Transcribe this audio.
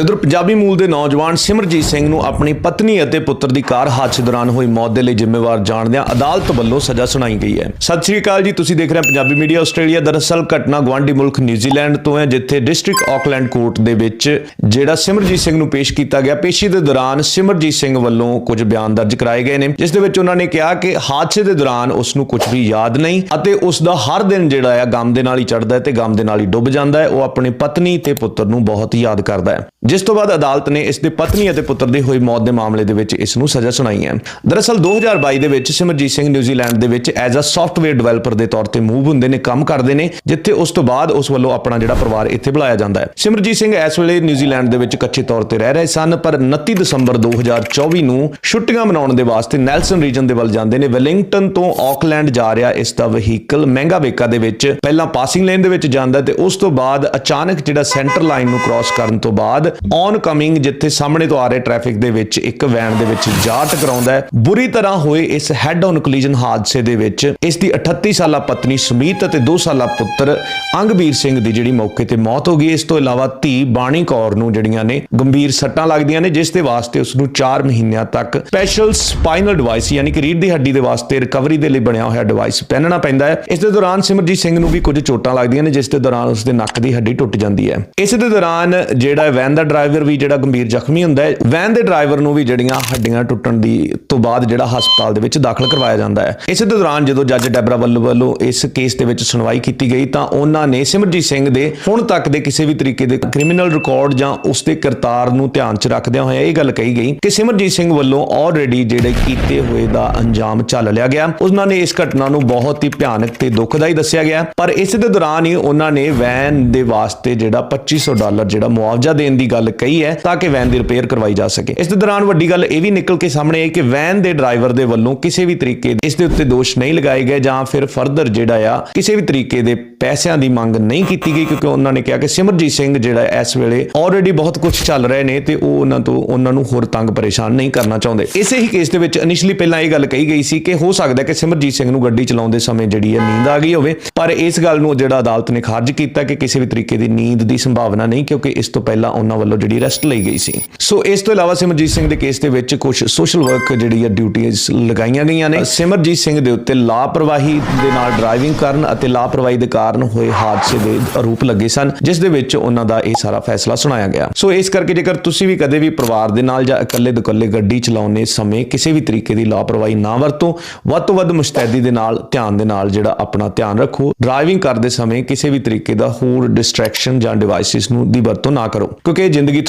ਤੇ ਉਧਰ ਪੰਜਾਬੀ ਮੂਲ ਦੇ ਨੌਜਵਾਨ ਸਿਮਰਜੀਤ ਸਿੰਘ ਨੂੰ ਆਪਣੀ ਪਤਨੀ ਅਤੇ ਪੁੱਤਰ ਦੀ ਕਾਰ ਹਾਦਸੇ ਦੌਰਾਨ ਹੋਈ ਮੌਤ ਦੇ ਲਈ ਜ਼ਿੰਮੇਵਾਰ ਜਾਣਦਿਆਂ ਅਦਾਲਤ ਵੱਲੋਂ ਸਜ਼ਾ ਸੁਣਾਈ ਗਈ ਹੈ। ਸਤਿ ਸ਼੍ਰੀ ਅਕਾਲ ਜੀ, ਤੁਸੀਂ ਦੇਖ ਰਹੇ ਹੋ ਪੰਜਾਬੀ ਮੀਡੀਆ ਆਸਟ੍ਰੇਲੀਆ। ਦਰਅਸਲ ਘਟਨਾ ਗਵਾਂਢੀ ਮੁਲਕ ਨਿਊਜ਼ੀਲੈਂਡ ਤੋਂ ਹੈ, ਜਿੱਥੇ ਡਿਸਟ੍ਰਿਕਟ ਆਕਲੈਂਡ ਕੋਰਟ ਦੇ ਵਿੱਚ ਜਿਹੜਾ ਸਿਮਰਜੀਤ ਸਿੰਘ ਨੂੰ ਪੇਸ਼ ਕੀਤਾ ਗਿਆ। ਪੇਸ਼ੀ ਦੇ ਦੌਰਾਨ ਸਿਮਰਜੀਤ ਸਿੰਘ ਵੱਲੋਂ ਕੁਝ ਬਿਆਨ ਦਰਜ ਕਰਾਏ ਗਏ ਨੇ, ਜਿਸ ਦੇ ਵਿੱਚ ਉਹਨਾਂ ਨੇ ਕਿਹਾ ਕਿ ਹਾਦਸੇ ਦੇ ਦੌਰਾਨ ਉਸ ਨੂੰ ਕੁਝ ਵੀ ਯਾਦ ਨਹੀਂ ਅਤੇ ਉਸ ਦਾ ਹਰ ਦਿਨ ਜਿਹੜਾ ਆ ਗਮ ਦੇ ਨਾਲ ਹੀ ਚੜਦਾ ਹੈ ਤੇ ਗਮ ਦੇ ਨਾਲ ਹੀ ਡੁੱਬ ਜਾਂਦਾ ਹੈ। ਉਹ ਆਪਣੀ ਪਤਨੀ ਤੇ ਪੁੱਤਰ ਨੂੰ ਬਹੁਤ ਯਾਦ ਕਰਦਾ ਹੈ। ਜਿਸ ਤੋਂ ਬਾਅਦ ਅਦਾਲਤ ਨੇ ਇਸ ਦੇ ਪਤਨੀ ਅਤੇ ਪੁੱਤਰ ਦੀ ਹੋਈ ਮੌਤ ਦੇ ਮਾਮਲੇ ਦੇ ਵਿੱਚ ਇਸ ਨੂੰ ਸਜ਼ਾ ਸੁਣਾਈ ਹੈ। ਦਰਅਸਲ 2022 ਦੇ ਵਿੱਚ ਸਿਮਰਜੀਤ ਸਿੰਘ ਨਿਊਜ਼ੀਲੈਂਡ ਦੇ ਵਿੱਚ ਐਜ਼ ਅ ਸੌਫਟਵੇਅਰ ਡਿਵੈਲਪਰ ਦੇ ਤੌਰ ਤੇ ਮੂਵ ਹੁੰਦੇ ਨੇ, ਕੰਮ ਕਰਦੇ ਨੇ, ਜਿੱਥੇ ਉਸ ਤੋਂ ਬਾਅਦ ਉਸ ਵੱਲੋਂ ਆਪਣਾ ਜਿਹੜਾ ਪਰਿਵਾਰ ਇੱਥੇ ਬੁਲਾਇਆ ਜਾਂਦਾ ਹੈ। ਸਿਮਰਜੀਤ ਸਿੰਘ ਇਸ ਵੇਲੇ ਨਿਊਜ਼ੀਲੈਂਡ ਦੇ ਵਿੱਚ ਕੱਚੇ ਤੌਰ ਤੇ ਰਹਿ ਰਹੇ ਸਨ, ਪਰ 29 ਦਸੰਬਰ 2024 ਨੂੰ ਛੁੱਟੀਆਂ ਮਨਾਉਣ ਦੇ ਵਾਸਤੇ ਨੈਲਸਨ ਰੀਜਨ ਦੇ ਵੱਲ ਜਾਂਦੇ ਨੇ। ਵੈਲਿੰਗਟਨ ਤੋਂ ਆਕਲੈਂਡ ਜਾ ਰਿਹਾ ਇਸ ਦਾ ਵਹੀਕਲ ਮਹਿੰਗਾ ਵੇਕਾ ਦੇ ਵਿੱਚ ਪਹਿਲਾਂ ਪਾਸਿੰਗ ਲੇਨ ਦੇ ਵਿੱਚ ਜਾਂਦਾ ਤੇ ਉਸ ਤੋਂ ਬਾਅਦ ਅਚਾਨਕ ਜਿਹੜਾ ਸੈਂਟਰ ਲਾਈਨ ਨੂੰ ਕ੍ਰਾਸ ਕਰਨ ਤੋਂ ਬਾਅਦ ਔਨ ਕਮਿੰਗ ਜਿੱਥੇ ਸਾਹਮਣੇ ਤੋਂ ਆ ਰਹੇ ਟ੍ਰੈਫਿਕ ਦੇ ਵਿੱਚ ਇੱਕ ਵੈਨ ਦੇ ਵਿੱਚ ਜਾ ਟਕਰਾਉਂਦਾ ਹੈ। ਬੁਰੀ ਤਰ੍ਹਾਂ ਹੋਏ ਇਸ ਹੈਡ ਔਨ ਕੋਲੀਜਨ ਹਾਦਸੇ ਦੇ ਵਿੱਚ। ਇਸ ਦੀ 38 ਸਾਲਾ ਪਤਨੀ ਸੁਮੀਤ ਅਤੇ 2 ਸਾਲਾ ਪੁੱਤਰ ਅੰਗਬੀਰ ਸਿੰਘ ਦੀ ਜਿਹੜੀ ਮੌਕੇ ਤੇ ਮੌਤ ਹੋ ਗਈ ਇਸ ਤੋਂ ਇਲਾਵਾ ਧੀ ਬਾਣੀ ਕੌਰ ਨੂੰ ਜਿਹੜੀਆਂ ਨੇ ਗੰਭੀਰ ਸੱਟਾਂ ਲੱਗਦੀਆਂ ਨੇ, ਜਿਸ ਦੇ ਵਾਸਤੇ ਉਸ ਨੂੰ 4 ਮਹੀਨਿਆਂ ਤੱਕ ਸਪੈਸ਼ਲ ਸਪਾਈਨਲ ਡਿਵਾਈਸ ਯਾਨੀ ਕਿ ਰੀੜ ਦੀ ਹੱਡੀ ਦੇ ਵਾਸਤੇ ਰਿਕਵਰੀ ਦੇ ਲਈ ਬਣਿਆ ਹੋਇਆ ਡਿਵਾਈਸ ਪਹਿਨਣਾ ਪੈਂਦਾ ਹੈ। ਇਸ ਦੇ ਦੌਰਾਨ ਸਿਮਰਜੀਤ ਸਿੰਘ ਨੂੰ ਵੀ ਕੁਝ ਚੋਟਾਂ ਲੱਗਦੀਆਂ ਨੇ, ਜਿਸ ਦੇ ਦੌਰਾਨ ਉਸ ਦੇ ਨੱਕ ਦੀ ਹੱਡੀ ਟੁੱਟ ਜਾਂਦੀ ਹੈ। ਇਸ ਦੇ ਦੌਰਾਨ ਜਿਹੜਾ ਵੈਨ ਦਾ ਡਰਾਈਵਰ ਵੀ ਜਿਹੜਾ ਗੰਭੀਰ ਜ਼ਖਮੀ ਹੁੰਦਾ ਹੈ। ਵੈਨ ਦੇ ਡਰਾਈਵਰ ਨੂੰ ਵੀ ਜਿਹੜੀਆਂ ਹੱਡੀਆਂ ਟੁੱਟਣ ਦੀ ਤੋਂ ਬਾਅਦ ਜਿਹੜਾ ਹਸਪਤਾਲ ਦੇ ਵਿੱਚ ਦਾਖਲ ਕਰਵਾਇਆ ਜਾਂਦਾ ਹੈ। ਇਸ ਦੌਰਾਨ ਜਦੋਂ ਜੱਜ ਡੈਬਰਾ ਵੱਲੋਂ ਵੱਲੋਂ ਇਸ ਕੇਸ ਦੇ ਵਿੱਚ ਸੁਣਵਾਈ ਕੀਤੀ ਗਈ ਤਾਂ ਉਹਨਾਂ ਨੇ ਸਿਮਰਜੀਤ ਸਿੰਘ ਦੇ ਹੁਣ ਤੱਕ ਦੇ ਕਿਸੇ ਵੀ ਤਰੀਕੇ ਦੇ ਕ੍ਰਿਮੀਨਲ ਰਿਕਾਰਡ ਜਾਂ ਉਸ ਦੇ ਕਰਤਾਰ ਨੂੰ ਧਿਆਨ 'ਚ ਰੱਖਦਿਆਂ ਹੋਇਆ ਇਹ ਗੱਲ ਕਹੀ ਗਈ ਕਿ ਸਿਮਰਜੀਤ ਸਿੰਘ ਵੱਲੋਂ ਆਲਰੇਡੀ ਜਿਹੜੇ ਕੀਤੇ ਹੋਏ ਦਾ ਅੰਜਾਮ ਚੱਲ ਲਿਆ ਗਿਆ। ਉਹਨਾਂ ਨੇ ਇਸ ਘਟਨਾ ਨੂੰ ਬਹੁਤ ਹੀ ਭਿਆਨਕ ਤੇ ਦੁਖਦਾਈ ਦੱਸਿਆ ਗਿਆ। ਪਰ ਇਸ ਦੇ ਦੌਰਾਨ ਹੀ ਉਹਨਾਂ ਨੇ ਵੈਨ ਦੇ ਵਾਸਤੇ ਜਿਹੜਾ 2500 ਡਾਲਰ ਜਿਹੜਾ ਮੁਆਵਜ਼ਾ ਦੇਣ ਦੀ ਗੱਲ ਕਹੀ ਹੈ ਤਾਂ ਕਿ ਵੈਨ ਦੀ ਰਿਪੇਅਰ ਕਰਵਾਈ ਜਾ ਸਕੇ। ਇਸ ਦੇ ਦੌਰਾਨ ਵੱਡੀ ਗੱਲ ਇਹ ਵੀ ਨਿਕਲ ਕੇ ਸਾਹਮਣੇ ਆਈ ਕਿ ਵੈਨ ਦੇ ਡਰਾਈਵਰ ਦੇ ਵੱਲੋਂ ਕਿਸੇ ਵੀ ਤਰੀਕੇ ਇਸ ਦੇ ਉੱਤੇ ਦੋਸ਼ ਨਹੀਂ ਲਗਾਏ ਗਏ ਜਾਂ ਫਿਰ ਫਰਦਰ ਜਿਹੜਾ ਆ, ਕਿਸੇ ਵੀ ਤਰੀਕੇ ਦੇ ਪੈਸਿਆਂ ਦੀ ਮੰਗ ਨਹੀਂ ਕੀਤੀ ਗਈ ਕਿਉਂਕਿ ਉਹਨਾਂ ਨੇ ਕਿਹਾ ਕਿ ਸਿਮਰਜੀਤ ਸਿੰਘ ਜਿਹੜਾ ਇਸ ਵੇਲੇ ਆਲਰੇਡੀ ਬਹੁਤ ਕੁਝ ਚੱਲ ਰਹੇ ਨੇ ਤੇ ਉਹ ਉਹਨਾਂ ਤੋਂ ਉਹਨਾਂ ਨੂੰ ਹੋਰ ਤੰਗ ਪਰੇਸ਼ਾਨ ਨਹੀਂ ਕਰਨਾ ਚਾਹੁੰਦੇ। ਇਸੇ ਹੀ ਕੇਸ ਦੇ ਵਿੱਚ ਇਨੀਸ਼ੀਅਲੀ ਪਹਿਲਾਂ ਇਹ ਗੱਲ ਕਹੀ ਗਈ ਸੀ ਕਿ ਹੋ ਸਕਦਾ ਕਿ ਸਿਮਰਜੀਤ ਸਿੰਘ ਨੂੰ ਗੱਡੀ ਚਲਾਉਂਦੇ ਸਮੇਂ ਜਿਹੜੀ ਹੈ ਨੀਂਦ ਆ ਗਈ ਹੋਵੇ, ਪਰ ਇਸ ਗੱਲ ਨੂੰ ਜਿਹੜਾ ਅਦਾਲਤ ਨੇ ਖਾਰਜ ਕੀਤਾ ਕਿ ਕਿਸੇ ਵੀ ਤਰੀਕੇ ਦੀ ਨੀਂਦ ਦੀ ਸੰਭਾਵਨਾ ਨਹੀਂ ਕਿਉਂਕਿ ਇਸ ਤੋਂ ਪਹਿਲਾਂ ਉਹਨਾਂ ਵੱਲੋਂ ਜਿਹੜੀ ਰੈਸਟ ਲਈ ਗਈ ਸੀ। ਸੋ ਇਸ ਤੋਂ ਇਲਾਵਾ ਸਿਮਰਜੀਤ ਸਿੰਘ ਦੇ ਕੇਸ ਦੇ ਵਿੱਚ ਕੁਝ ਸੋਸ਼ਲ ਵਰਕ ਜਿਹੜੀ ਹੈ ਡਿਊਟੀਆਂ ਲਗਾਈਆਂ ਗਈਆਂ ਨੇ। ਸਿਮਰਜੀਤ ਸਿੰਘ ਦੇ ਉੱਤੇ ਲਾਪਰਵਾਹੀ ਦੇ ਨਾਲ ਡਰਾਈਵਿੰਗ ਕਰਨ ਅਤੇ ਲਾਪਰਵਾਹੀ ਦੇ ਕਾਰਨ ਹੋਏ ਹਾਦਸੇ ਦੇ ਆਰੋਪ ਲੱਗੇ ਸਨ, ਜਿਸ ਦੇ ਵਿੱਚ ਉਹਨਾਂ ਦਾ ਇਹ ਸਾਰਾ ਫੈਸਲਾ ਸੁਣਾਇਆ ਗਿਆ। ਸੋ ਇਸ ਕਰਕੇ ਜੇਕਰ ਤੁਸੀਂ ਵੀ ਕਦੇ ਵੀ ਪਰਿਵਾਰ ਦੇ ਨਾਲ ਜਾਂ ਇਕੱਲੇ ਦੁਕੱਲੇ ਗੱਡੀ ਚਲਾਉਣੇ ਸਮੇਂ ਕਿਸੇ ਵੀ ਤਰੀਕੇ ਦੀ ਲਾਪਰਵਾਹੀ ਨਾ ਵਰਤੋ, ਵੱਧ ਤੋਂ ਵੱਧ ਮੁਸਤੈਦੀ ਦੇ ਨਾਲ, ਧਿਆਨ ਦੇ ਨਾਲ ਜਿਹੜਾ ਆਪਣਾ ਧਿਆਨ ਰੱਖੋ। ਡਰਾਈਵਿੰਗ ਕਰਦੇ ਸਮੇਂ ਕਿਸੇ ਵੀ ਤਰੀਕੇ ਦਾ ਹੋਰ ਡਿਸਟਰੈਕਸ਼ਨ ਜਾਂ ਡਿਵਾਈਸਿਸ ਨੂੰ ਦੀ ਵਰਤੋਂ ਨਾ ਕਰੋ, ਕਿਉਂਕਿ ਜ਼ਿੰਦਗੀ